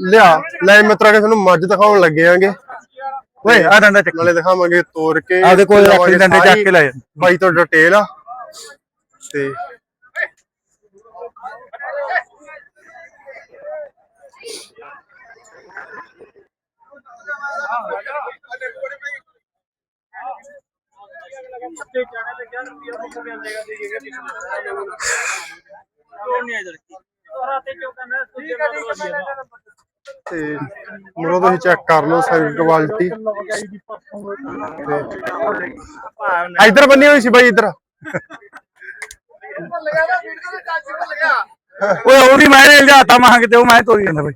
ਲਿਆ ਲੈ ਮਿੱਤਰਾ ਕੇ ਤੁਹਾਨੂੰ ਮੱਝ ਦਿਖਾਉਣ ਲੱਗੇ ਆਂਗੇ। ਓਏ ਆ ਡੰਡਾ ਚੱਕ। ਨਾਲੇ ਦਿਖਾਵਾਂਗੇ ਤੋੜ ਕੇ। ਆਪਦੇ ਕੋਲ ਰੱਖ ਲਈ ਡੰਡੇ ਚੱਕ ਕੇ ਲੈ ਜਾ। ਬਾਈ ਤੋਂ ਡਿਟੇਲ ਆ। ਤੇ ਤੇ ਮਰੋ ਤੁਸੀਂ ਚੈੱਕ ਕਰ ਲਓ ਸਾਰੀ ਕੁਆਲਿਟੀ। ਇਧਰ ਬੰਨੀ ਹੋਈ ਸੀ ਬਾਈ ਇਧਰ। ਓਏ ਉਹਦੀ ਮੈਂ ਨੇ ਲਿਆਤਾ ਮਾਂ ਕਿਤੇ ਉਹ ਮੈਂ ਤੋਰੀ ਜਾਂਦਾ ਬਈ।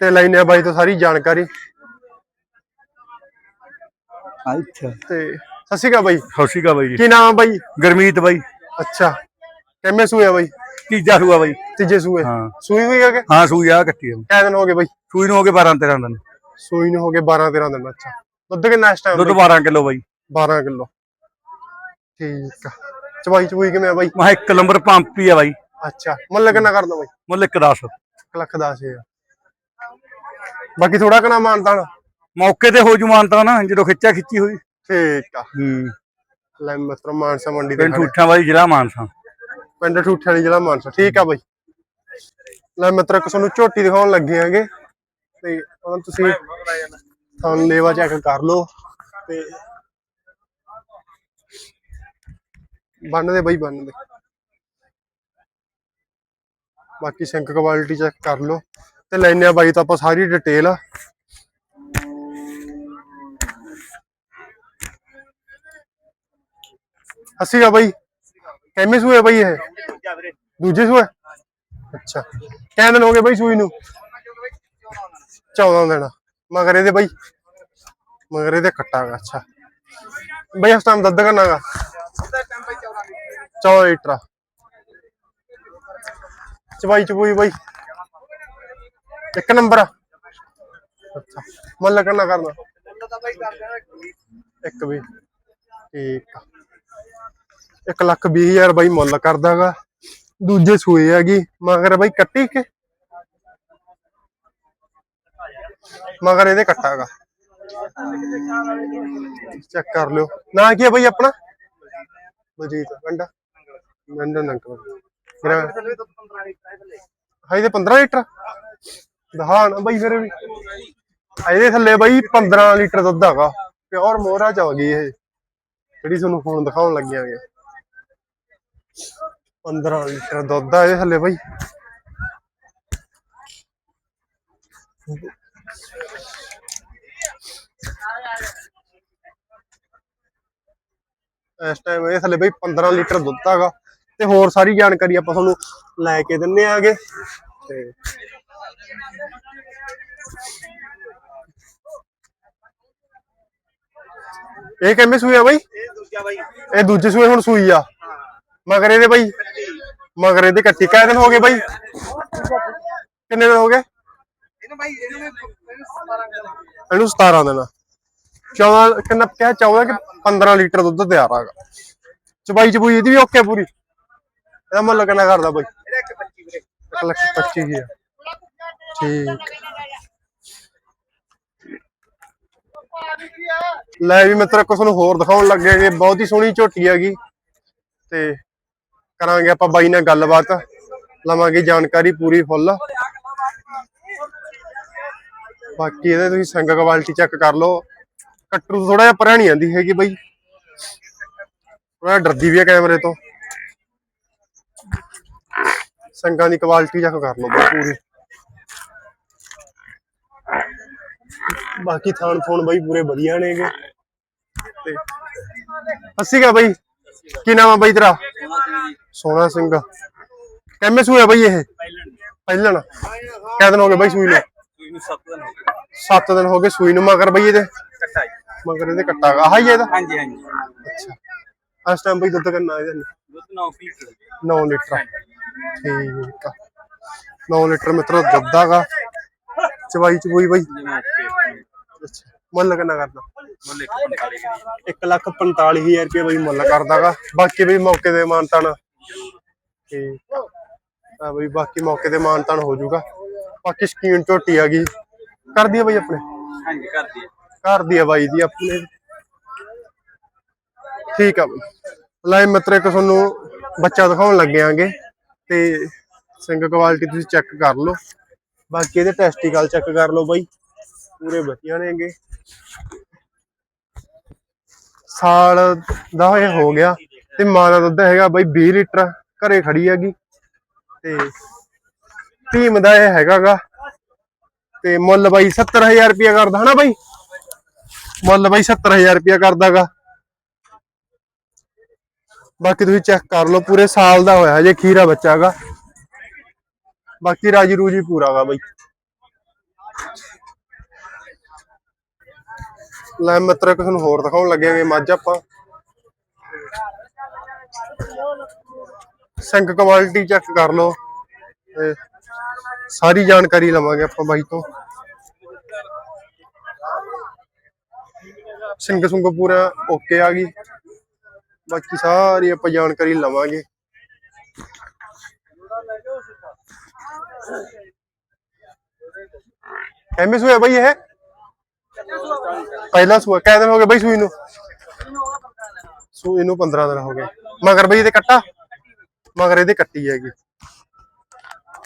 ਤੇ ਲੈਨੇ ਆ ਬਾਈ ਤੋਂ ਸਾਰੀ ਜਾਣਕਾਰੀ। ਅੱਛਾ। ਤੇ ਸਤਿ ਸ਼੍ਰੀ ਅਕਾਲ ਬਾਈ। ਖੁਸ਼ੀ ਕਾ ਬਾਈ ਜੀ। ਕੀ ਨਾਮ ਆ ਬਾਈ? ਗਰਮੀਤ ਬਾਈ। ਅੱਛਾ। ਕਿੰਨੇ ਸੂਏ ਆ ਬਾਈ? ਤੀਜਾ ਸੂਆ ਬਾਈ ਤੀਜੇ ਸੂਏ। ਹਾਂ। ਸੂਈ ਹੋਈ ਹੈ ਕਿ ਹਾਂ ਸੂਈ ਆ ਕੱਟੀ ਆ ਕਿੰਨੇ ਦਿਨ ਹੋ ਗਏ ਬਾਈ? ਸੂਈ ਨੂੰ ਹੋ ਗਏ 12 13 ਦਿਨ। ਸੂਈ ਨੂੰ ਹੋ ਗਏ 12 13 ਦਿਨ ਅੱਛਾ। ਦੁੱਧ ਕਿੰਨਾ ਇਸ ਟਾਈਮ ਦੁੱਧ 12 ਕਿਲੋ ਬਾਈ। 12 ਕਿਲੋ। ਠੀਕ ਆ। ਚਵਾਈ ਚਵੂਈ ਕਿਵੇਂ ਆ ਬਾਈ? ਮੈਂ ਇੱਕ ਨੰਬਰ ਪੰਪ ਹੀ ਆ ਬਾਈ। ਅੱਛਾ। ਮੁੱਲ ਕਿੰਨਾ ਕਰਦਾ ਬਾਈ? ਮੁੱਲ 1 10 ਇੱਕ ਲੱਖ ਦਸ ਹਜ਼ਾਰ। ਬਾਕੀ ਥੋੜਾ ਕਨਾ ਮਾਨਤਾਨ। ਮੌਕੇ ਤੇ ਹੋ ਜੂ ਮਾਨਤਾ ਨਾ ਜਦੋਂ ਖਿੱਚਿਆ ਖਿੱਚੀ ਹੋਈ। ਠੀਕ ਆ। ਹੂੰ। ਲੈ ਮਿੱਤਰ ਮਾਨਸਾ ਮੰਡੀ ਪਿੰਡ ਖੜੇ। ਠੂਠਾਂ ਵਾਲੀ ਜ਼ਿਲ੍ਹਾ ਮਾਨਸਾ। ਪਿੰਡ ਠੂਠੇ ਵਾਲੀ ਮਾਨਸਾ, ਠੀਕ ਆ ਬਾਈ। ਲੈ ਮਿੱਤਰ ਇੱਕ ਤੁਹਾਨੂੰ ਝੋਟੀ ਦਿਖਾਉਣ ਲੱਗੇ ਆਂਗੇ। ਤੇ ਹੁਣ ਤੁਸੀਂ ਤੁਹਾਨੂੰ ਲੇਵਾ ਚੈੱਕ ਕਰ ਲਓ ਤੇ ਬੰਨ ਦੇ ਬਾਈ, ਬੰਨ ਦੇ। ਬਾਕੀ ਸਿੰਕ ਕੁਆਲਿਟੀ ਚੈੱਕ ਕਰ ਲਓ। ਤੇ ਲੈਨੇ ਆ ਬਾਈ ਤਾਂ ਆਪਾਂ ਸਾਰੀ ਡਿਟੇਲ ਆ ਅੱਸੀ ਆ ਬਾਈ। ਕਿੰਨੇ ਸੂਏ ਬਾਈ ਇਹ? ਦੂਜੇ ਸੂਏ? ਅੱਛਾ। ਕਿੰਨੇ ਦਿਨ ਹੋ ਗਏ ਬਾਈ ਸੂਈ ਨੂੰ? 14 ਦਿਨ। ਮਗਰ ਇਹਦੇ ਬਾਈ, ਮਗਰ ਇਹਦੇ ਕੱਟਾ ਅੱਛਾ। ਬਾਈ ਇਸ ਟਾਈਮ ਦੱਦ ਕਰਨਾਗਾ 14 ਲੀਟਰ। ਚਵਾਈ ਚਬੂਈ ਬਾਈ। ਇੱਕ ਨੰਬਰ। ਅੱਛਾ। ਮੱਲ ਕਰਨਾ ਕਰਨਾ? ਇੱਕ ਵੀ। ਠੀਕ ਆ। ਇੱਕ ਲੱਖ ਵੀਹ ਹਜ਼ਾਰ ਬਾਈ ਮੁੱਲ ਕਰਦਾਗਾ। ਦੂਜੇ ਸੂਏ ਹੈਗੀ, ਮਗਰ ਬਾਈ ਕੱਟੀ ਕੇ? ਮਗਰ ਇਹਦੇ ਕੱਟਾਗਾ। ਚੈੱਕ ਕਰ ਲਿਓ। ਨਾ ਕੀ ਹੈ ਬਾਈ ਆਪਣਾ? ਬਲਜੀਤ ਗੰਡਾ। ਗੰਡਾ ਨੰਕ ਮੇਰਾ ਹਾਈ ਦੇ 15 ਲੀਟਰ? ਦਹਾ ਨਾ ਬਾਈ ਫਿਰ ਵੀ। ਇਹਦੇ ਥੱਲੇ ਬਾਈ 15 ਲੀਟਰ ਦੁੱਧ ਹੈਗਾ। ਪਿਓਰ ਮੋਹਰਾ ਚ ਆ ਗਈ ਇਹ। ਜਿਹੜੀ ਤੁਹਾਨੂੰ ਫੋਨ ਦਿਖਾਉਣ ਲੱਗਿਆਂਗੇ। 15 ਲੀਟਰ ਦੁੱਧ ਆ ਇਹਦੇ ਥੱਲੇ ਬਾਈ। ਇਸ ਟਾਈਮ ਇਹ ਥੱਲੇ ਬਈ 15 ਲੀਟਰ ਦੁੱਧ ਹੈਗਾ। ਤੇ ਹੋਰ ਸਾਰੀ ਜਾਣਕਾਰੀ ਆਪਾਂ ਤੁਹਾਨੂੰ ਲੈ ਕੇ ਦਿੰਨੇ ਆਗੇ। ਤੇ ਇਹ ਕਿੰਨੇ ਸੂਈ ਆ ਬਾਈ। ਇਹ ਦੂਜੇ ਸੂਏ ਹੁਣ ਸੂਈ ਆ। ਮਗਰ ਇਹਦੇ ਬਾਈ ਮਗਰ ਇਹਦੇ ਕੱਟੀ ਕਾਹ ਦਿਨ ਹੋ ਗਏ ਬਾਈ? ਕਿੰਨੇ ਦਿਨ ਹੋ ਗਏ? ਇਹਨੂੰ 17 ਦਿਨ 14 ਕਿੰਨਾ ਕਿਹਾ 14 ਕਿ 15 ਲੀਟਰ ਦੁੱਧ ਤਿਆਰ ਆਗਾ ਚਬਾਈ ਚਬੂਈ ਇਹਦੀ ਵੀ ਓਕੇ ਪੂਰੀ। ਇਹਦਾ ਮੁੱਲ ਕਿੰਨਾ ਕਰਦਾ ਬਾਈ? 1 ਲੱਖ 25 ਹਜ਼ਾਰ। ਠੀਕ। ਲੈ ਵੀ ਮਿੱਤਰ ਕੁਛ ਨੂੰ ਹੋਰ ਦਿਖਾਉਣ ਲੱਗੇ ਕਿ ਬਹੁਤ ਹੀ ਸੋਹਣੀ ਝੋਟੀ ਹੈਗੀ। ਤੇ ਕਰਾਂਗੇ ਆਪਾਂ ਬਾਈ ਨਾਲ ਗੱਲਬਾਤ, ਲਵਾਂਗੇ ਜਾਣਕਾਰੀ ਪੂਰੀ ਫੁੱਲ। ਬਾਕੀ ਇਹਦੇ ਤੁਸੀਂ ਸੰਗ ਕੁਆਲਿਟੀ ਚੈੱਕ ਕਰ ਲਓ। ਕੱਟਰੂ ਥੋੜਾ ਜਿਹਾ ਪਰਾਂ ਨਹੀਂ ਆਂਦੀ ਹੈਗੀ ਬਾਈ। ਥੋੜਾ ਡਰਦੀ ਵੀ ਹੈ ਕੈਮਰੇ ਤੋਂ। ਸੰਗਾਂ ਦੀ ਕੁਆਲਿਟੀ ਚੈੱਕ ਕਰ ਲਓ ਪੂਰੀ। ਬਾਕੀ ਥਾਣ ਥੋਣ ਬਾਈ ਪੂਰੇ ਵਧੀਆ ਨੇਗੇ। ਤੇ ਅੱਸੀ ਕਾ ਬਾਈ। ਕੀ ਨਾਮ ਆ ਬਾਈ ਤੇਰਾ? ਸੋਨਾ ਸਿੰਘ। ਕਿੰਨੇ ਸੂਏ ਬਾਈ ਇਹ? ਪਹਿਲਣ। ਕਿੰਨੇ ਦਿਨ ਹੋ ਗਏ ਬਾਈ ਸੂਈ ਨੂੰ? ਸੱਤ ਦਿਨ ਹੋ ਗਏ ਸੂਈ ਨੂੰ ਮਗਰ ਬਈ ਇਹਦੇ। ਮਗਰ ਇਹਦੇ ਕੱਟਾ ਆਹ ਹੀ ਇਹਦਾ? ਹਾਂਜੀ ਹਾਂਜੀ। ਅੱਛਾ। ਇਸ ਟਾਈਮ ਬਈ ਦੁੱਧ ਕਿੰਨਾ ਇਹਦੇ? ਦੁੱਧ 9 ਫੀਟ 9 ਲੀਟਰ। ਠੀਕ ਆ। 9 ਲੀਟਰ ਮਿੱਤਰੋ ਦੁੱਧ ਆਗਾ ਚਵਾਈ ਚਬੂਈ ਬਈ। ਅੱਛਾ। ਮੁੱਲ ਕਿੰਨਾ ਕਰਦਾ? ਮੁੱਲ 1 ਲੱਖ 45000 ਰੁਪਏ ਬਈ ਮੁੱਲ ਕਰਦਾਗਾ। ਬਾਕੀ ਬਈ ਮੌਕੇ ਦੇ ਮਾਨਤਾਨ। ਠੀਕ ਆ। ਬਈ ਬਾਕੀ ਮੌਕੇ ਤੇ ਮਾਨਤਾਨ ਹੋ ਜਾਊਗਾ। ਬਾਕੀ ਸਕੀਨ ਝੋਟੀ ਆ ਗਈ। ਕਰਦੀ ਆ ਬਈ ਆਪਣੇ? ਹਾਂਜੀ ਕਰਦੀ ਘਰ ਦੀ ਆ ਬਾਈ ਦੀ ਆਪਣੇ। ਠੀਕ ਆ ਬਈ। ਲਾਈ ਮਿੱਤਰ ਇੱਕ ਤੁਹਾਨੂੰ ਬੱਚਾ ਦਿਖਾਉਣ ਲੱਗੇ ਆਂਗੇ। ਤੇ ਸਿੰਗ ਕੁਆਲਿਟੀ ਤੁਸੀਂ ਚੈੱਕ ਕਰ ਲਓ। ਬਾਕੀ ਇਹਦੇ ਟੈਸਟੀਕਲ ਚੈੱਕ ਕਰ ਲਓ ਬਾਈ। ਪੂਰੇ ਵਧੀਆ ਨੇਗੇ। ਸਾਲ ਦਾ ਇਹ ਹੋ ਗਿਆ ਤੇ ਮਾਂ ਦਾ ਦੁੱਧ ਹੈਗਾ ਬਾਈ 20 ਲੀਟਰ, ਘਰੇ ਖੜੀ ਹੈਗੀ। ਤੇ ਟੀਮ ਦਾ ਇਹ ਹੈਗਾਗਾ। ਤੇ ਮੁੱਲ ਬਾਈ 70000 ਰੁਪਇਆ ਕਰਦਾ ਹਨਾ ਬਾਈ? ਮੁੱਲ ਬਾਈ 70000 ਰੁਪਇਆ ਕਰਦਾਗਾ। ਬਾਕੀ ਤੁਸੀਂ ਚੈੱਕ ਕਰ ਲਓ, ਪੂਰੇ ਸਾਲ ਦਾ ਹੋਇਆ ਜੇ ਖੀਰਾ ਬੱਚਾਗਾ। ਬਾਕੀ ਰਾਜੀ ਰੂਜੀ ਪੂਰਾਗਾ ਬਾਈ। ਲੈ ਮਿੱਤਰ, ਕਿਸੇ ਨੂੰ ਹੋਰ ਦਿਖਾਉਣ ਲੱਗੇਗੇ ਮੱਝ ਆਪਾਂ। ਸਿੰਕ ਕੁਆਲਿਟੀ ਚੈੱਕ ਕਰ ਲਓ ਤੇ ਸਾਰੀ ਜਾਣਕਾਰੀ ਲਵਾਂਗੇ ਆਪਾਂ ਬਾਈ ਤੋਂ। ਸਿੰਗ ਸੁੰਗ ਪੂਰਾ ਓਕੇ ਆ ਗਈ। ਬਾਕੀ ਸਾਰੀ ਆਪਾਂ ਜਾਣਕਾਰੀ ਲਵਾਂਗੇ। ਐਵੇਂ ਸੂਆ ਬਾਈ ਇਹ? ਪਹਿਲਾ ਸੂਆ, ਕਿੰਨੇ ਦਿਨ ਹੋ ਗਏ ਬਾਈ ਸੂਈ ਨੂੰ? ਸੂਈ ਨੂੰ 15 ਦਿਨ ਹੋ ਗਏ। ਮਗਰ ਬਈ ਇਹਦੇ ਕੱਟਾ? ਮਗਰ ਇਹਦੇ ਕੱਟੀ ਹੈਗੀ।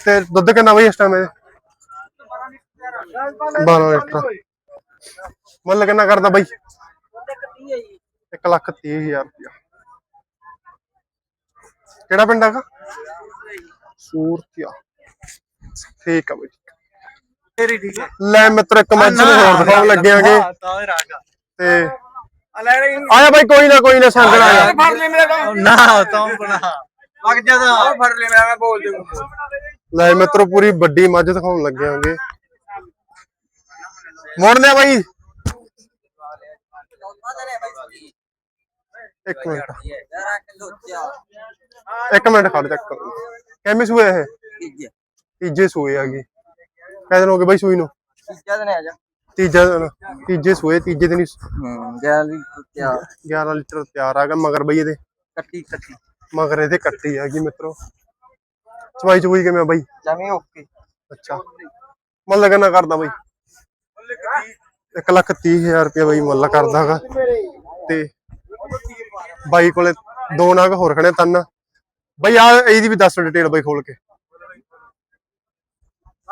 ਤੇ ਦੁੱਧ ਕਿੰਨਾ ਬਈ ਇਸ ਟਾਈਮ ਇਹਦੇ? 12 ਲੀਟਰ। ਮੁੱਲ ਕਿੰਨਾ ਕਰਦਾ ਬਈ? 1 ਲੱਖ 30 ਹਜ਼ਾਰ ਰੁਪਇਆ। ਕਿਹੜਾ ਪਿੰਡ ਹੈਗਾ? ਸੂਰਤੀਆ। ਠੀਕ ਆ ਬਾਈ। ਤੇਰੀ ਠੀਕ ਹੈ। ਲੈ ਮਿੱਤਰ ਇੱਕ ਮੱਝ ਨੂੰ ਹੋਰ ਦਿਖਾਉਣ ਲੱਗਿਆਂਗੇ ਤਾਂ ਇਹ ਰਾਗਾ। ਤੇ ਲੈ ਰੇ ਆਇਆ ਬਾਈ ਕੋਈ ਨਾ ਕੋਈ ਨਾ ਸੰਗ ਨਾ ਆ। ਫੜ ਲੈ ਮੇਰਾ ਕੰਮ। ਨਾ ਤਾਂ ਬਣਾ। ਵਗ ਜਦਾ ਫੜ ਲੈ ਮੇਰਾ ਮੈਂ ਬੋਲ ਦੂੰਗਾ। ਲੈ ਮਿੱਤਰੋ ਪੂਰੀ ਵੱਡੀ ਮੱਝ ਦਿਖਾਉਣ ਲੱਗਿਆਂਗੇ ਮੋੜਨੇ ਆ ਬਾਈ। ਇੱਕ ਮਿੰਟ। ਇੱਕ ਮਿੰਟ ਖੜ ਜਾ ਕਿਵੇਂ ਸੂਏ ਇਹ? ਤੀਜੇ। ਸੂਏ ਆਗੇ ਕਿੰਨੇ ਦਿਨ ਹੋ ਗਏ ਬਾਈ ਸੂਈ ਨੂੰ। ਤੀਜਾ ਦਿਨ ਤੀਜੇ ਸੂਏ ਤੀਜੇ ਦਿਨ ਹੀ 11 ਲੀਟਰ ਤਿਆਰ ਆਗਾ ਮਗਰ ਬਈ ਇਹਦੇ। ਕੱਟੀ ਕੱਟੀ। ਮਗਰ ਇਹਦੇ ਕੱਟੀ ਹੈਗੀ ਮਿੱਤਰੋ। ਚਵਾਈ ਚਵੂਈ ਕਿਵੇਂ ਆ ਬਾਈ? ਜਮੀ ਓਕੇ। ਅੱਛਾ। ਮੁੱਲ ਕਿੰਨਾ ਕਰਦਾ ਬਾਈ? 1 ਲੱਖ 30 ਹਜ਼ਾਰ ਰੁਪਏ ਬਾਈ ਮੁੱਲ ਕਰਦਾਗਾ ਤੇ ਬਾਈ ਕੋਲੇ ਦੋ ਨਾਗ ਹੋਰ ਖੜੇ ਤਨ। ਬਾਈ ਆ ਇਹਦੀ ਵੀ ਦੱਸ ਡਿਟੇਲ ਬਾਈ ਖੋਲ ਕੇ।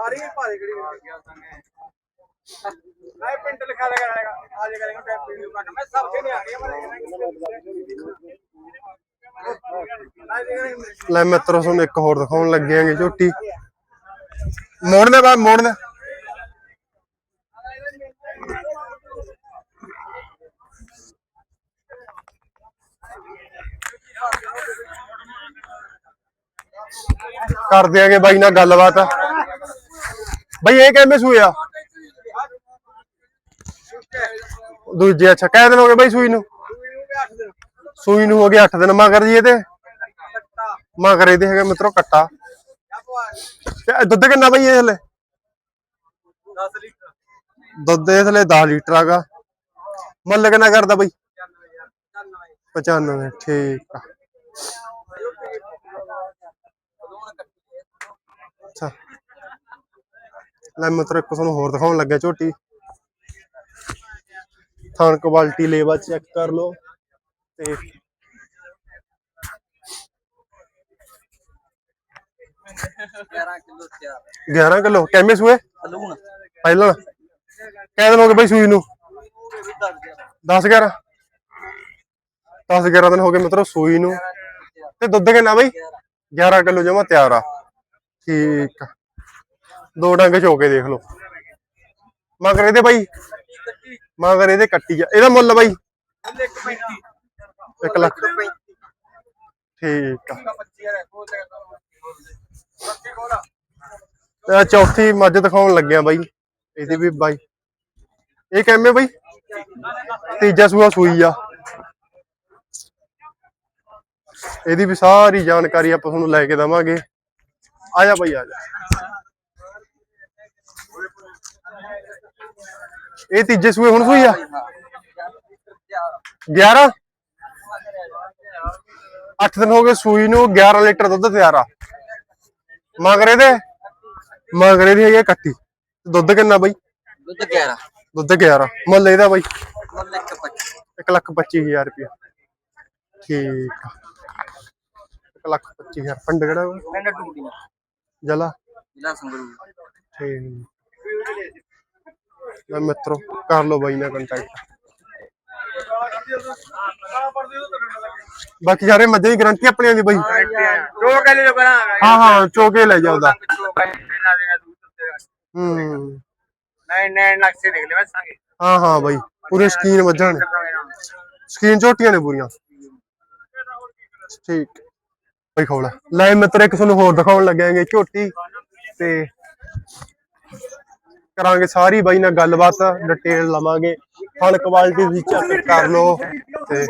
ਸਾਰੀ ਭਾਰੇ ਕਿਹੜੀ ਗਿਆ ਮੈਂ ਪਿੰਡ ਲਿਖਾ ਲਗਾ ਆ ਜਾ ਕਰਾਂਗਾ ਟੈਪ ਵੀਡੀਓ ਕੱਟ ਮੈਂ ਸਭ ਕੇ ਨਹੀਂ ਆ ਰਹੀ ਲੈ ਮਿੱਤਰੋ, ਤੁਹਾਨੂੰ ਇੱਕ ਹੋਰ ਦਿਖਾਉਣ ਲੱਗੇ ਆਂਗੇ ਝੋਟੀ। ਮੋੜਨੇ ਬਾਅਦ ਮੋੜਨੇ। ਕਰ ਦਿਆਂਗੇ ਬਾਈ ਨਾਲ ਗੱਲਬਾਤ। ਬਈ ਇਹ ਕਿਵੇਂ ਸੂਇਆ ਦੂਜੇ, ਅੱਛਾ, ਕਹਿ ਦਿਨ ਹੋ ਗਏ ਬਾਈ ਸੂਈ ਨੂੰ? ਸੂਈ ਨੂੰ ਹੋ ਗਏ 8 ਦਿਨ, ਮਗਰ ਜੀ ਇਹਦੇ। ਮਗਰ ਇਹਦੇ ਹੈਗਾ ਮਿੱਤਰੋ ਕੱਟਾ। ਦੁੱਧ ਕਿੰਨਾ ਬਈ ਇਹ ਹਲੇ? 10 ਲੀਟਰ ਦੁੱਧ ਇਹ ਹਲੇ 10 ਲੀਟਰ ਆਗਾ ਮੁੱਲ ਕਿੰਨਾ ਕਰਦਾ ਬਈ? 95 ਠੀਕ ਆ। ਅੱਛਾ। ਲੈ ਮਿੱਤਰੋ ਇੱਕ ਤੁਹਾਨੂੰ ਹੋਰ ਦਿਖਾਉਣ ਲੱਗਿਆ ਝੋਟੀ। ਥਾਣ ਕੁਆਲਿਟੀ ਲੇਵਾ ਚੈੱਕ ਕਰ ਲਓ ਤੇ 11 ਕਿਲੋ ਕਿੰਨੇ ਸੂਏ? ਪਹਿਲਾਂ। ਕਿੰਨੇ ਦਿਨ ਹੋ ਗਏ ਬਈ ਸੂਈ ਨੂੰ। 10 11 10 11 ਦਿਨ ਹੋ ਗਏ ਮਤਲਬ ਸੂਈ ਨੂੰ। ਤੇ ਦੁੱਧ ਕਿੰਨਾ ਬਈ? 11 ਕਿਲੋ ਜਮਾ ਤਿਆਰ ਆ। ਠੀਕ ਆ। ਦੋ ਡੰਗ ਚੋਕੇ ਦੇਖ ਲਓ। ਮਗਰ ਇਹਦੇ ਬਾਈ, ਮਗਰ ਇਹਦੇ ਕੱਟੀ ਆ ਇਹਦਾ ਮੁੱਲ ਬਾਈ 1 ਲੱਖ। ਠੀਕ ਆ। ਚੌਥੀ ਮੱਝ ਦਿਖਾਉਣ ਲੱਗਿਆ ਬਾਈ, ਇਹਦੀ ਵੀ ਬਾਈ। ਇਹ ਕਿਵੇਂ ਬਾਈ? ਤੀਜਾ ਸੂਆ ਸੂਈ ਆ। ਇਹਦੀ ਵੀ ਸਾਰੀ ਜਾਣਕਾਰੀ ਆਪਾਂ ਤੁਹਾਨੂੰ ਲੈ ਕੇ ਦਵਾਂਗੇ। ਆ ਜਾ ਬਾਈ, ਆ ਜਾ। ਇਹ ਤੀਜੇ ਸੂਏ ਹੁਣ ਸੂਈ ਆ? 11 8 ਦਿਨ ਹੋ ਗਏ ਸੂਈ ਨੂੰ 11 ਲੀਟਰ ਦੁੱਧ ਤਿਆਰ ਆ। ਮਗਰੇ ਦੇ ਮਗਰੇ ਦੀ ਹੈਗੀ ਆ ਕੱਟੀ ਦੁੱਧ ਕਿੰਨਾ ਬਾਈ? ਦੁੱਧ 11 ਦੁੱਧ 11 ਮੁੱਲ ਇਹਦਾ ਬਾਈ? ਮੁੱਲ 125 1 ਲੱਖ 25000 ਰੁਪਇਆ। ਠੀਕ ਆ। 1 ਲੱਖ 25000 ਪਿੰਡ ਕਿਹੜਾ? ਪਿੰਡ ਟੂਟੀਆਂ। ਜਲਾ ਜ਼ਿਲ੍ਹਾ ਸੰਗਰੂਰ। ਠੀਕ। ਮੈਂ ਮਿੱਤਰੋ ਕਰ ਲਓ ਬਾਈ ਨਾਲ ਕੰਟੈਕਟ ਬਾਕੀ ਸਾਰੇ ਮੱਝਾਂ ਦੀ ਗਾਰੰਟੀ ਆਪਣੀਆਂ ਦੀ ਬਾਈ। ਦੋ ਕਿਲੇ ਜੋ ਕਰਾਂਗਾ ਹਾਂ ਹਾਂ ਚੋਕੇ ਲੈ ਜਾਉਦਾ ਹੂੰ। ਨਹੀਂ ਨਹੀਂ ਨਕਸ਼ੇ ਦੇਖ ਲੈ ਮੈਂ ਸੰਗੇ ਹਾਂ ਹਾਂ ਬਾਈ ਪੂਰੇ ਸਕੀਨ ਮੱਝਾਂ ਨੇ। ਸਕੀਨ ਝੋਟੀਆਂ ਨੇ ਪੂਰੀਆਂ। ਠੀਕ। ਬਾਈ ਖੋਲਾ ਲੈ। ਮਿੱਤਰ ਇੱਕ ਤੁਹਾਨੂੰ ਹੋਰ ਦਿਖਾਉਣ ਲੱਗਾਂਗੇ ਝੋਟੀ ਤੇ ਕਰਾਂਗੇ ਸਾਰੀ ਬਾਈ ਨਾਲ ਗੱਲਬਾਤ ਡਿਟੇਲ ਲਵਾਂਗੇ। ਫਲ ਕੁਆਲਿਟੀ ਵੀ ਚੈੱਕ ਕਰ ਲਓ ਤੇ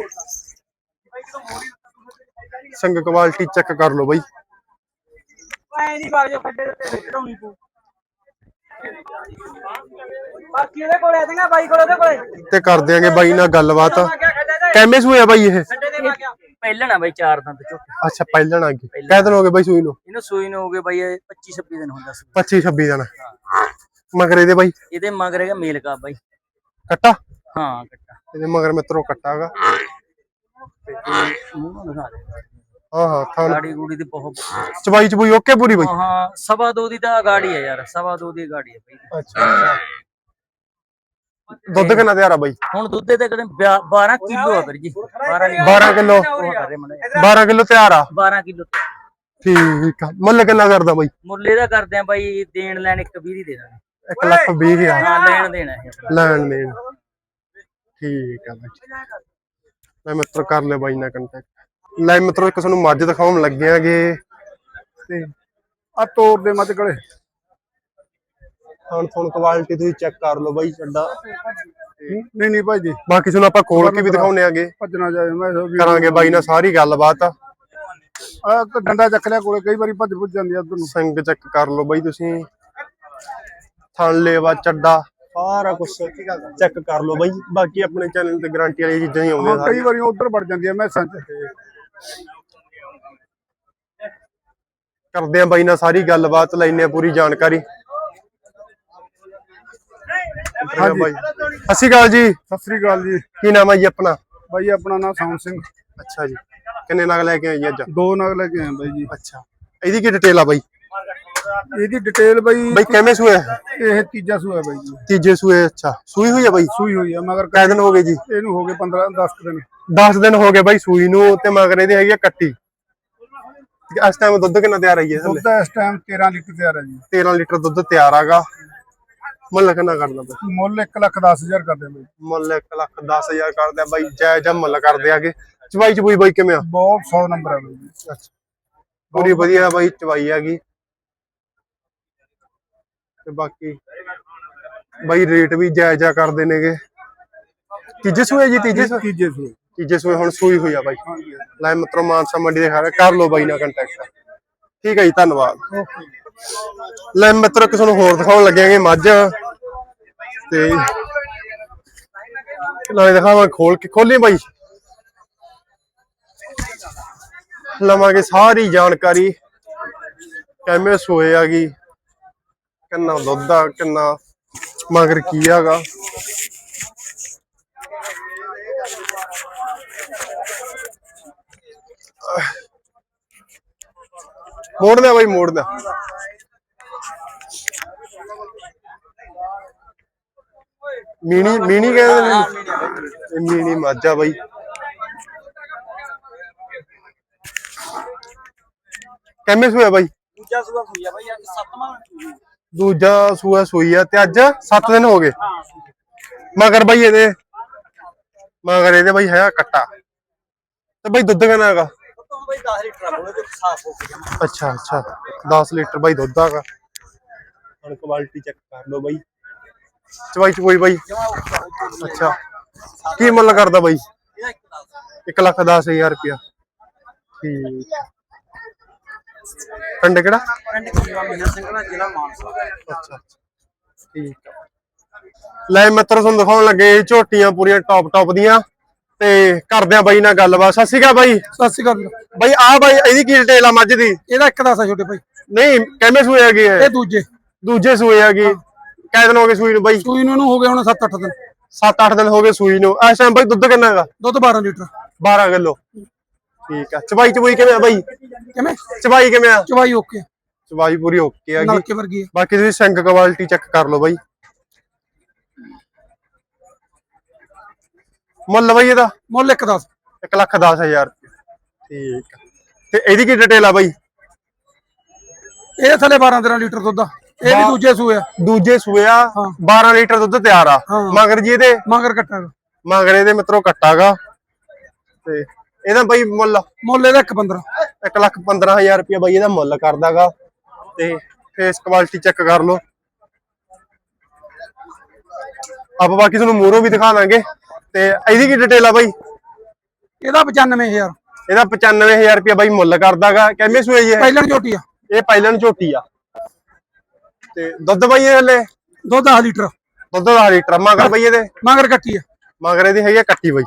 ਸੰਗ ਕੁਆਲਿਟੀ ਚੈੱਕ ਕਰ ਲਓ ਬਾਈ। ਐ ਨਹੀਂ ਬਾਜੋ ਖੱਡੇ ਤੇ। ਚੜਾਉਣੀ ਬਾਕੀ ਕੋਲੇ ਬਾਈ ਕੋਲੇ ਉਹਦੇ ਕੋਲੇ। ਤੇ ਕਰ ਦਿਆਂਗੇ ਬਾਈ ਨਾਲ ਗੱਲਬਾਤ। ਕਿੰਨੇ ਸੂਏ ਆ ਬਾਈ ਇਹ? ਖੱਡੇ ਦੇ ਆ ਗਿਆ ਪਹਿਲਾਂ ਨਾ ਬਾਈ ਚਾਰ ਦੰਦ ਝੋਟੇ ਅੱਛਾ ਪਹਿਲਣ ਆ ਗਈ ਕਿਹ ਦਿਨ ਹੋ ਗਏ ਬਾਈ ਸੂਈ ਨੂੰ? ਇਹਨੂੰ ਸੂਈ ਨੂੰ ਹੋ ਗਏ ਬਾਈ 25 26 ਦਿਨ ਹੁੰਦਾ ਸੀ 25 26 ਦਿਨ। ਮਗਰ ਇਹਦੇ ਬਾਈ? ਇਹਦੇ ਮਗਰ ਹੈਗਾ ਮੇਲ ਕਾ ਬਾਈ। ਕੱਟਾ? ਹਾਂ ਕੱਟਾ। ਇਹਦੇ ਮਗਰ ਮਿੱਤਰੋ ਕੱਟਾਗਾ। ਮੂੰਹ ਨੂੰ ਦਿਖਾ ਦੇ ਹਾਂ ਹਾਂ ਥਾਂ ਗਾੜੀ ਗੂੜੀ ਦੀ ਬਹੁਤ ਚਬਾਈ ਚਬੂਈ ਓਕੇ ਪੂਰੀ ਬਾਈ? ਹਾਂ ਸਵਾ ਦੋ ਦੀ ਤਾਂ ਗਾੜੀ ਹੈ ਯਾਰ ਸਵਾ ਦੋ ਦੀ ਗਾੜੀ ਹੈ ਬਾਈ। ਅੱਛਾ ਦੁੱਧ ਕਿੰਨਾ ਤਿਆਰ ਆ ਬਾਈ? ਹੁਣ ਦੁੱਧ ਦੇ ਕਦੇ 12 ਕਿਲੋ ਆ ਵੀਰ ਜੀ। 12 ਨਹੀਂ 12 ਕਿਲੋ। 12 ਕਿਲੋ ਤਿਆਰ ਆ? 12 ਕਿਲੋ ਠੀਕ ਆ। ਮੁੱਲ ਕਿੰਨਾ ਕਰਦਾ ਬਾਈ? ਮੁੱਲੇ ਦਾ ਕਰਦੇ ਆ ਬਾਈ ਦੇਣ ਲੈਣ ਇੱਕ 20 ਦੀ ਦੇ ਦਾਂਗੇ। 1 ਲੱਖ 20 ਹਜ਼ਾਰ। ਹਾਂ ਲੈਣ ਦੇਣਾ ਹੈ। ਲੈਣ ਦੇਣ। ਠੀਕ ਆ ਬਾਈ। ਮੈਂ ਮਿੱਤਰ ਕਰ ਲੈ ਬਾਈ ਨਾਲ ਕੰਟੈਕਟ ਲੈ ਮਿੱਤਰੋ ਇੱਕ ਤੁਹਾਨੂੰ ਮੱਝ ਦਿਖਾਉਣ ਲੱਗਿਆਗੇ ਤੇ ਆ ਤੋਰ ਦੇ ਮੱਝ ਕੋਲੇ। ਹੁਣ ਤੁਹਾਨੂੰ ਕੁਆਲਿਟੀ ਤੁਸੀਂ ਚੈੱਕ ਕਰ ਲਓ ਬਾਈ ਛੱਡਾ ਨਹੀਂ ਨਹੀਂ ਭਾਈ ਜੀ। ਬਾਕੀ ਤੁਹਾਨੂੰ ਆਪਾਂ ਖੋਲ ਕੇ ਵੀ ਦਿਖਾਉਣੇ ਆਗੇ। ਭੱਜਣਾ ਜਾਏ ਮੈਂ ਕਰਾਂਗੇ ਬਾਈ ਨਾਲ ਸਾਰੀ ਗੱਲਬਾਤ। ਆ ਡੰਡਾ ਚੱਕ ਲਿਆ ਕੋਲੇ ਕਈ ਵਾਰੀ ਭੱਜ ਭੁੱਜ ਜਾਂਦੀ ਆ ਉਧਰ ਨੂੰ। ਸੰਗ ਚੈੱਕ ਕਰ ਲਓ ਬਾਈ ਤੁਸੀਂ। ਥਣ ਲੇਵਾ ਚੱਡਾ। ਸਾਰਾ ਕੁਝ ਚੈੱਕ ਕਰ ਲਓ ਬਾਈ। ਬਾਕੀ ਆਪਣੇ ਚੈਨਲ ਤੇ ਗਾਰੰਟੀ ਵਾਲੀ ਚੀਜ਼ਾਂ ਹੀ ਆਉਂਦੀਆਂ ਹਾਂ ਕਈ ਵਾਰੀ ਉਧਰ ਵੜ ਜਾਂਦੀ ਆ ਮੈਂ ਸੰਚ ਕਰਦੇ ਆ ਬਾਈ ਨਾਲ ਸਾਰੀ ਗੱਲਬਾਤ ਲੈਣੇ ਆ ਪੂਰੀ ਜਾਣਕਾਰੀ। ਹਾਂ ਬਾਈ ਸਤਿ ਸ਼੍ਰੀ ਅਕਾਲ ਜੀ। ਸਤਿ ਸ੍ਰੀ ਅਕਾਲ ਜੀ। ਕੀ ਨਾਮ ਹੈ ਜੀ ਆਪਣਾ? ਬਾਈ ਆਪਣਾ ਨਾਮ ਸਾਉਂ ਸਿੰਘ। ਅੱਛਾ ਜੀ। ਕਿੰਨੇ ਨਗ ਲੈ ਕੇ ਆਏ ਜੀ ਅੱਜ? ਦੋ ਨਗ ਲੈ ਕੇ ਆਏ ਬਾਈ ਜੀ। ਅੱਛਾ। ਇਹਦੀ ਕੀ ਡਿਟੇਲ ਆ ਬਾਈ? ਇਹਦੀ ਡਿਟੇਲ ਬਾਈ ਬਾਈ ਕਿਵੇਂ ਸੂਏ? ਇਹ ਤੀਜਾ ਸੂਆ ਬਾਈ ਜੀ। ਤੀਜੇ ਸੂਏ ਅੱਛਾ। ਸੂਈ ਹੋਈ ਹੈ ਬਾਈ? ਸੂਈ ਹੋਈ ਆ ਮਗਰ ਦਿਨ ਹੋ ਗਏ ਜੀ? ਇਹਨੂੰ ਹੋ ਗਏ 15 10 ਦਿਨ। 10 ਦਿਨ ਹੋ ਗਏ ਬਾਈ ਸੂਈ ਨੂੰ ਤੇ ਮਗਰ ਇਹਦੀ ਹੈਗੀ ਆ ਕੱਟੀ। ਇਸ ਟਾਈਮ ਦੁੱਧ ਕਿੰਨਾ ਤਿਆਰ ਆਈ ਹੈ ਦੁੱਧ ਇਸ ਟਾਈਮ 13 ਲੀਟਰ ਤਿਆਰ ਹੈ ਜੀ। 13 ਲੀਟਰ ਦੁੱਧ ਤਿਆਰ ਆਗਾ। ਮੁੱਲ ਕਿੰਨਾ ਕਰਨਾ ਬਾਈ? ਮੁੱਲ 1 ਲੱਖ 10 ਹਜ਼ਾਰ ਕਰਦੇ ਬਾਈ। ਮੁੱਲ 1 ਲੱਖ 10000 ਕਰਦੇ ਆ ਬਾਈ ਜੈ ਜੈ ਮੁੱਲ ਕਰਦੇ ਆਗੇ। ਚਵਾਈ ਚਬੂਈ ਬਾਈ ਕਿਵੇਂ ਆ? ਬਹੁਤ 100 ਨੰਬਰ ਹੈ ਬਾਈ ਅੱਛਾ। ਪੂਰੀ ਵਧੀਆ ਬਾਈ ਚਵਾਈ ਹੈਗੀ ਤੇ ਬਾਕੀ ਬਾਈ ਰੇਟ ਵੀ ਜਾਇਜ਼ ਆ ਕਰਦੇ ਨੇਗੇ। ਤੀਜੇ ਸੂਏ ਜੀ ਤੀਜੇ ਸੂਏ? ਤੀਜੇ ਸੂਏ। ਤੀਜੇ ਸੂਏ ਹੁਣ ਸੂਈ ਹੋਈ ਆ ਬਾਈ। ਲੈ ਮਿੱਤਰੋ ਮਾਨਸਾ ਮੰਡੀ ਦੇ ਖਾ ਕਰ ਲਓ ਬਾਈ ਨਾਲ ਕੰਟੈਕਟ ਠੀਕ ਹੈ ਜੀ ਧੰਨਵਾਦ। ਲੈ ਮਿੱਤਰੋ ਕਿਸੇ ਨੂੰ ਹੋਰ ਦਿਖਾਉਣ ਲੱਗਿਆਂਗੇ ਮੱਝ। ਤੇ ਨਾਲੇ ਦਿਖਾਵਾਂ ਖੋਲ ਕੇ। ਖੋਲੀ ਬਾਈ। ਲਵਾਂਗੇ ਸਾਰੀ ਜਾਣਕਾਰੀ। ਕਿਵੇਂ ਸੋਏ ਆਗੀ ਕਿੰਨਾ ਦੁੱਧ ਆ, ਕਿੰਨਾ, ਮਗਰ ਕੀ ਹੈਗਾ? ਮੋੜਦਾ ਬਾਈ ਮੋੜਦਾ ਮੀਣੀ ਮੀਣੀ ਕਹਿੰਦੇ ਨੇ। ਮੀਣੀ ਮਾਝਾ ਬਾਈ। ਕਿੰਨੇ ਸੂਆ ਬਾਈ? ਦੂਜਾ ਸੂਆ ਸੂਈ ਬਾਈ, ਅੱਜ ਸੱਤਵਾਂ। ਦੂਜਾ ਸੂਆ ਸੂਈ ਆ ਤੇ ਅੱਜ 7 ਦਿਨ ਹੋ ਗਏ। ਮਗਰ ਬਾਈ ਇਹਦੇ ਮਗਰ ਇਹਦੇ ਬਾਈ ਹੈ ਕੱਟਾ। ਤੇ ਬਾਈ ਦੁੱਧ ਕਿੰਨਾ ਹੈਗਾ? ਤੋਂ ਬਾਈ 10 ਲੀਟਰ ਆ ਬੋਲੇ ਤੇ ਸਾਫ਼ ਹੋ ਗਿਆ ਅੱਛਾ ਅੱਛਾ। 10 ਲੀਟਰ ਬਾਈ ਦੁੱਧ ਹੈਗਾ। ਹੁਣ ਕੁਆਲਿਟੀ ਚੈੱਕ ਕਰ ਲਓ ਬਾਈ। ਚਵਾਈ ਚ ਕੋਈ ਬਾਈ। ਅੱਛਾ। ਕੀ ਮੁੱਲ ਕਰਦਾ ਬਾਈ? ਦੱਸ 1 ਲੱਖ 10000 ਰੁਪਇਆ। ਠੀਕ। ਪਿੰਡ ਕਿਹੜਾ? ਪਿੰਡ ਕੀਵਾ ਮਹੀਨਾ ਸਿੰਘਣਾ ਜ਼ਿਲ੍ਹਾ ਮਾਨਸਾ। ਅੱਛਾ ਅੱਛਾ। ਠੀਕ ਆ। ਲੈ ਮਿੱਤਰ ਤੁਹਾਨੂੰ ਦਿਖਾਉਣ ਲੱਗੇ ਝੋਟੀਆਂ ਪੂਰੀਆਂ ਟੌਪ ਟੌਪ ਦੀਆਂ। ਤੇ ਕਰਦੇ ਆ ਬਾਈ ਨਾਲ ਗੱਲਬਾਤ। ਸਤਿ ਸ਼੍ਰੀ ਅਕਾਲ ਬਾਈ। ਸਤਿ ਸ੍ਰੀ ਅਕਾਲ ਬਾਈ ਆ ਬਾਈ ਇਹਦੀ ਕੀ ਡਿਟੇਲ ਆ ਮੱਝ ਦੀ? ਇਹਦਾ ਇੱਕ ਦੱਸ ਛੋਟੇ ਭਾਈ। ਨਹੀਂ ਕਿੰਨੇ ਸੂਏ ਹੈਗੇ ਇਹ? ਇਹ ਦੂਜੇ। ਦੂਜੇ ਸੂਏ ਹੈਗੇ। ਕੈ ਦਿਨ ਹੋ ਗਏ ਸੂਈ ਨੂੰ ਬਾਈ? ਸੂਈ ਨੂੰ ਇਹਨੂੰ ਹੋ ਗਏ ਹੁਣ 7-8 ਦਿਨ। 7-8 ਦਿਨ ਹੋ ਗਏ ਸੂਈ ਨੂੰ। ਇਸ ਟਾਈਮ ਬਾਈ ਦੁੱਧ ਕਿੰਨਾ ਹੈਗਾ? ਦੁੱਧ 12 ਲੀਟਰ। 12 ਕਿਲੋ। ਠੀਕ ਆ। ਚਬਾਈ ਚਬੂਈ ਕਿਵੇਂ ਆ ਬਾਈ? ਕਿਵੇਂ? ਚਬਾਈ ਕਿਵੇਂ ਆ? ਚਵਾਈ ਓਕੇ ਚਬਾਈ ਪੂਰੀ ਓਕੇ ਹੈਗੀ ਨਲਕੇ ਵਰਗੀ ਹੈ ਬਾਕੀ ਤੁਸੀਂ ਸਿੰਕ ਕੁਆਲਿਟੀ ਚੈੱਕ ਕਰ ਲਓ ਬਾਈ। ਮੁੱਲ ਬਾਈ ਇਹਦਾ? ਮੁੱਲ ਇੱਕ ਦੱਸ। 1 ਲੱਖ 10000 ਠੀਕ ਆ। ਤੇ ਇਹਦੀ ਕੀ ਡਿਟੇਲ ਆ ਬਾਈ? ਇਹ ਥੱਲੇ 12 13 ਲੀਟਰ ਦੁੱਧ ਆ। ਇਹ ਵੀ ਦੂਜੇ ਸੂਏ ਆ। ਦੂਜੇ ਸੂਏ ਆ। ਹਾਂ। 12 ਲੀਟਰ ਦੁੱਧ ਤਿਆਰ ਆ। ਮਗਰ ਜੀ ਇਹਦੇ? ਮਗਰ ਕੱਟਾਗਾ। ਮਗਰ ਇਹਦੇ ਮਿੱਤਰੋ ਕੱਟਾਗਾ। ਤੇ ਇਹਦਾ ਬਾਈ ਮੁੱਲ? ਮੁੱਲ ਇਹਦਾ 1 15 1 ਲੱਖ 15000 ਰੁਪਏ ਬਾਈ ਇਹਦਾ ਮੁੱਲ ਕਰਦਾਗਾ। ਤੇ ਫੇਸ ਕੁਆਲਿਟੀ ਚੈੱਕ ਕਰ ਲਓ। ਆਪਾਂ ਬਾਕੀ ਤੁਹਾਨੂੰ ਮੂਹਰੋਂ ਵੀ ਦਿਖਾ ਦਾਂਗੇ। ਤੇ ਇਹਦੀ ਕੀ ਡਿਟੇਲ ਆ ਬਾਈ? ਇਹਦਾ 95000 ਇਹਦਾ 95000 ਰੁਪਏ ਬਾਈ ਮੁੱਲ ਕਰਦਾਗਾ। ਕਿੰਨੇ ਸੂਏ ਜੀ ਇਹ? ਪਹਿਲਣ ਝੋਟੀ ਆ। ਇਹ ਪਹਿਲਣ ਝੋਟੀ ਆ। ਤੇ ਦੁੱਧ ਬਾਈ ਇਹ ਹਲੇ? ਦੁੱਧ 10 ਲੀਟਰ। ਦੁੱਧ ਦਾ ਲੀਟਰ ਮਗਰ ਬਾਈ ਇਹਦੇ? ਮਗਰ ਕੱਟੀ ਆ। ਮਗਰ ਇਹਦੀ ਹੈਗੀ ਕੱਟੀ ਬਾਈ।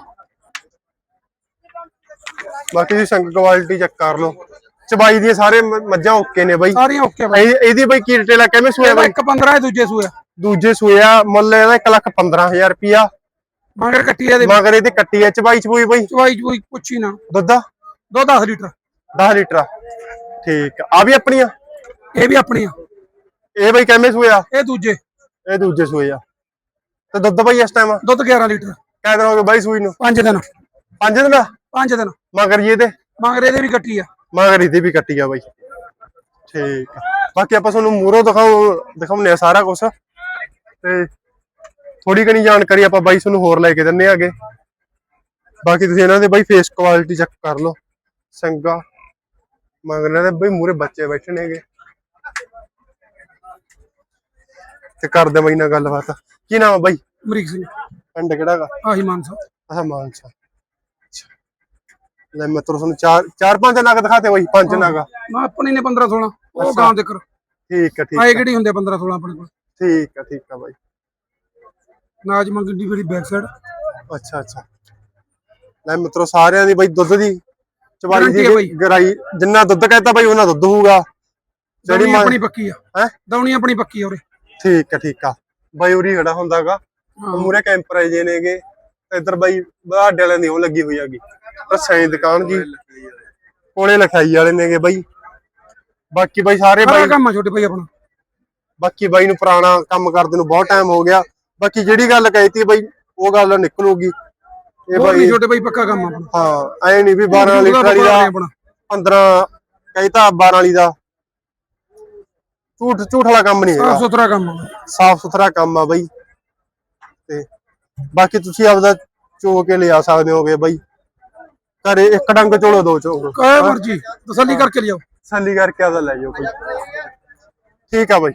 ਬਾਕੀ ਦੀ ਸੰਗ ਕੁਆਲਿਟੀ ਚੈੱਕ ਕਰ ਲਓ। ਚਬਾਈ ਦੀਆਂ ਸਾਰੇ ਮੱਝਾਂ ਓਕੇ ਨੇ ਬਾਈ। ਸਾਰੀਆਂ ਓਕੇ ਬਾਈ। ਇਹ- ਇਹਦੀ ਬਾਈ ਕੀ ਡਿਟੇਲ ਆ? ਕਿਵੇਂ ਇਹਦਾ ਬਾਈ? 1 15 ਹੈ ਦੂਜੇ ਸੂਏ। ਆ। ਦੂਜੇ ਸੂਏ ਆ ਮੁੱਲ ਇਹਦਾ 1 ਲੱਖ 15000 ਰੁਪਿਆ ਮਗਰ ਕੱਟੀ ਇਹਦੇ ਮਗਰ ਇਹਦੀ ਕੱਟੀ ਆ ਚਬਾਈ ਚਬੂਈ ਬਾਈ? ਚਵਾਈ ਚਵਾਈ ਪੁੱਛੀ ਨਾ। ਦੁੱਧ ਦੁੱਧ 10 ਲੀਟਰ। 10 ਲੀਟਰ। ਠੀਕ ਆ। ਵੀ ਆਪਣੀਆਂ? ਇਹ ਵੀ ਆਪਣੀ ਆ ਇਹ ਬਾਈ ਕਿਵੇਂ ਸੂਏ ਆ? ਇਹ ਦੂਜੇ। ਇਹ ਦੂਜੇ ਸੂਏ ਆ। ਤੇ ਦੁੱਧ ਬਾਈ ਇਸ ਟਾਈਮ ਦੁੱਧ 11 ਲੀਟਰ। ਕਿੰਨੇ ਦਿਨ ਹੋ ਬਾਈ ਸੂਈ ਨੂੰ? 5 ਦਿਨ। 5 ਦਿਨ 5 ਦਿਨ। ਮਗਰ ਜੀ ਇਹਦੇ ਮਗਰ ਇਹਦੇ ਵੀ ਕੱਟੀ ਆ। ਮਗਰ ਇਹਦੀ ਵੀ ਕੱਟੀ ਆ ਬਾਈ। ਠੀਕ ਬਾਕੀ ਆਪਾਂ ਤੁਹਾਨੂੰ ਮੂਰੋ ਦਿਖਾਉ ਦਿਖਾਉਨੇ ਆ ਸਾਰਾ ਕੁਝ ਤੇ ਥੋੜੀ ਕਣੀ ਜਾਣਕਾਰੀ ਆਪਾਂ ਬਾਈ ਤੁਹਾਨੂੰ ਹੋਰ ਲੈ ਕੇ ਦਿੰਨੇ ਆਗੇ। ਬਾਕੀ ਤੁਸੀਂ ਇਹਨਾਂ ਦੇ ਬਾਈ ਫੇਸ ਕੁਆਲਿਟੀ ਚੈੱਕ ਕਰ ਲਓ। ਸੰਗਾ ਮਗਰ ਇਹਨਾਂ ਦੇ ਬਾਈ ਮੂਰੇ ਬੱਚੇ ਬੈਠੇ ਨੇਗੇ। ਤੇ ਕਰਦੇ ਬਾਈ ਨਾਲ ਗੱਲਬਾਤ। ਕੀ ਨਾਮ ਆ ਬਾਈ? ਅਮਰੀਕ ਸਿੰਘ। ਪਿੰਡ ਕਿਹੜਾਗਾ ਆਹੀ ਮਾਨਸਾ। ਅੱਛਾ ਮਾਨਸਾ। ਲੈ ਮੈਂ ਤੁਹਾਨੂੰ ਚਾਰ ਚਾਰ ਪੰਜ ਨਗ ਦਿਖਾਤੇ ਬਾਈ ਪੰਜ ਨਗ। ਨਾ ਆਪਣੀ ਨੇ 15 16 ਉਹ ਗਾਂ ਦੇ ਕਰ ਠੀਕ ਆ ਠੀਕ ਆਏ ਕਿਹੜੀ ਹੁੰਦੇ 15 16 ਆਪਣੇ ਕੋਲ? ਠੀਕ ਆ ਠੀਕ ਆ ਬਾਈ। ਨਾਜ ਮੰਗਣ ਦੀ ਮੇਰੀ ਬੈਕ ਸਾਈਡ। ਅੱਛਾ ਅੱਛਾ। ਲੈ ਮਿੱਤਰੋ ਸਾਰਿਆਂ ਦੀ ਬਾਈ ਦੁੱਧ ਦੀ ਹੈ ਬਾਈ। ਦੀ ਗਰਾਈ ਜਿੰਨਾ ਦੁੱਧ ਕਹਿੰਦਾ ਬਾਈ ਉਹਨਾਂ ਦੁੱਧ ਹੋਊਗਾ। ਜਿਹੜੀ ਆਪਣੀ ਪੱਕੀ ਆ। ਹੈ? ਦੌਣੀ ਆਪਣੀ ਪੱਕੀ ਆ ਉਰੇ। ਠੀਕ ਆ ਠੀਕ ਆ। ਬਾਈ ਉਰੀ ਖੜਾ ਹੁੰਦਾਗਾ। ਹਾਂ। ਮੂਰੇ ਕੈਂਪਰ ਆਏ ਜੇ ਨੇਗੇ। ਇੱਧਰ ਬਾਈ ਬਹਾਡੇ ਵਾਲਿਆਂ ਦੀ ਉਹ ਲੱਗੀ ਹੋਈ ਹੈਗੀ। ਰਸਾਂ ਦੀ ਦੁਕਾਨ ਜੀ। ਕੋਲੇ ਲਿਖਾਈ ਵਾਲੇ ਨੇਗੇ ਬਾਈ। ਬਾਕੀ ਬਾਈ ਸਾਰੇ ਬਾਈ ਕੰਮ ਆ ਛੋਟੇ ਭਾਈ ਆਪਣਾ। ਬਾਕੀ ਬਾਈ ਨੂੰ ਪੁਰਾਣਾ ਕੰਮ ਕਰਦੇ ਨੂੰ ਬਹੁਤ ਟਾਈਮ ਹੋ ਗਿਆ। ਬਾਕੀ ਜਿਹੜੀ ਗੱਲ ਕਹੀਤੀ ਬਾਈ ਉਹ ਗੱਲ ਨਿਕਲੂਗੀ। ਇਹ ਨਹੀਂ ਬਾਈ ਛੋਟੇ ਭਾਈ ਪੱਕਾ ਕੰਮ ਆਪਣਾ। ਹਾਂ ਐ ਨਹੀਂ ਵੀ 12 ਲੀਟਰ ਵਾਲੀ ਦਾ ਨਹੀਂ ਆਪਣਾ। 15 ਕਹੀਤਾ 12 ਵਾਲੀ ਦਾ। ਝੂਠ ਝੂਠ ਵਾਲਾ ਕੰਮ ਨਹੀਂ ਸਾਫ਼ ਹੈਗਾ ਸੁਥਰਾ ਕੰਮ ਸਾਫ਼ ਸੁਥਰਾ ਕੰਮ ਆ ਬਾਈ। ਤੇ ਬਾਕੀ ਤੁਸੀਂ ਆਪਦਾ ਚੋ ਕੇ ਲਿਆ ਸਕਦੇ ਹੋਗੇ ਬਾਈ। ਘਰੇ ਇੱਕ ਡੰਗ ਚੋਲੋ ਦੋ ਚੋਲੋ ਕਾਹ ਮਰਜ਼ੀ ਤਸੱਲੀ ਕਰਕੇ ਲਿਆਓ। ਸੱਲੀ ਕਰਕੇ ਆਪਦਾ ਲੈ ਜਾਓ ਕੋਈ। ਠੀਕ ਆ ਬਾਈ।